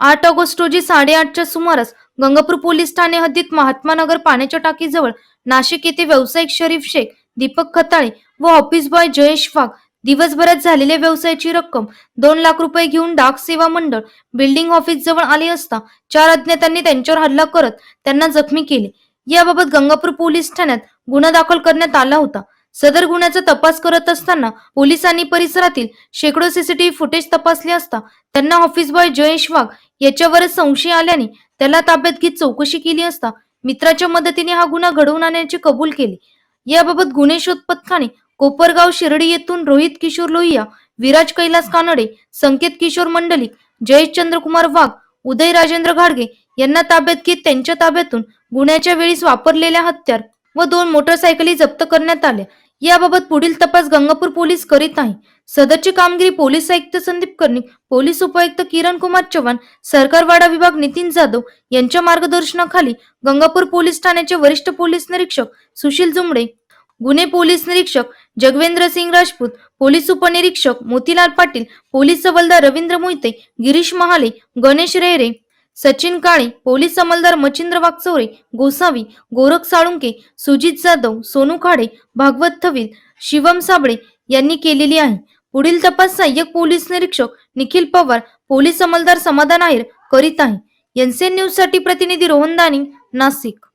आठ ऑगस्ट रोजी साडेआठच्या सुमारास गंगापूर पोलीस ठाणे हद्दीत महात्मा नगर पाण्याच्या टाकीजवळ नाशिक येथे व्यावसायिक शरीफ शेख दीपक खताळे व ऑफिस बॉय जयेश वाघ दिवसभरात झालेल्या व्यवसायाची रक्कम दोन लाख रुपये घेऊन डाक सेवा मंडळ बिल्डिंग ऑफिस जवळ आले असता चार अज्ञातांनी त्यांच्यावर हल्ला करत त्यांना जखमी केले. याबाबत गंगापूर पोलीस ठाण्यात गुन्हा दाखल करण्यात आला होता. सदर गुन्ह्याचा तपास करत असताना पोलिसांनी परिसरातील शेकडो सीसीटीव्ही फुटेज तपासले असता त्यांना ऑफिस बॉय जयेश वाघ याच्यावरच संशय आल्याने त्याला ताब्यात घेत चौकशी केली असता मित्राच्या मदतीने हा गुन्हा घडवून आणण्याची कबूल केले. याबाबत गुन्हे शोध पथकाने कोपरगाव शिर्डी येथून रोहित किशोर लोहिया विराज कैलास कानडे संकेत किशोर मंडलिक जयेश चंद्रकुमार वाघ उदय राजेंद्र घाडगे यांना ताब्यात घेत त्यांच्या ताब्यातून गुन्ह्याच्या वेळीस वापरलेल्या हत्यार व दोन मोटरसायकली जप्त करण्यात आल्या. याबाबत पुढील तपास गंगापूर पोलीस करीत आहे सदरची कामगिरी पोलीस आयुक्त संदीप कर्णिक पोलीस उपायुक्त किरण कुमार चव्हाण सरकारवाडा विभाग नितीन जाधव यांच्या मार्गदर्शनाखाली गंगापूर पोलीस ठाण्याचे वरिष्ठ पोलीस निरीक्षक सुशील जुमडे गुन्हे पोलीस निरीक्षक जगवेंद्र सिंग राजपूत पोलीस उपनिरीक्षक मोतीलाल पाटील पोलीस हवालदार रवींद्र मोहिते गिरीश महाले गणेश रेहरे सचिन काळे पोलीस अंमलदार मच्छिंद्र वागचौरे गोसावी गोरख साळुंके सुजित जाधव सोनू खाडे भागवत थवीत शिवम साबळे यांनी केलेली आहे. पुढील तपास सहाय्यक पोलीस निरीक्षक निखिल पवार पोलीस अंमलदार समाधान आहेर करीत आहे. एनसीएन न्यूजसाठी प्रतिनिधी रोहन दानी नाशिक.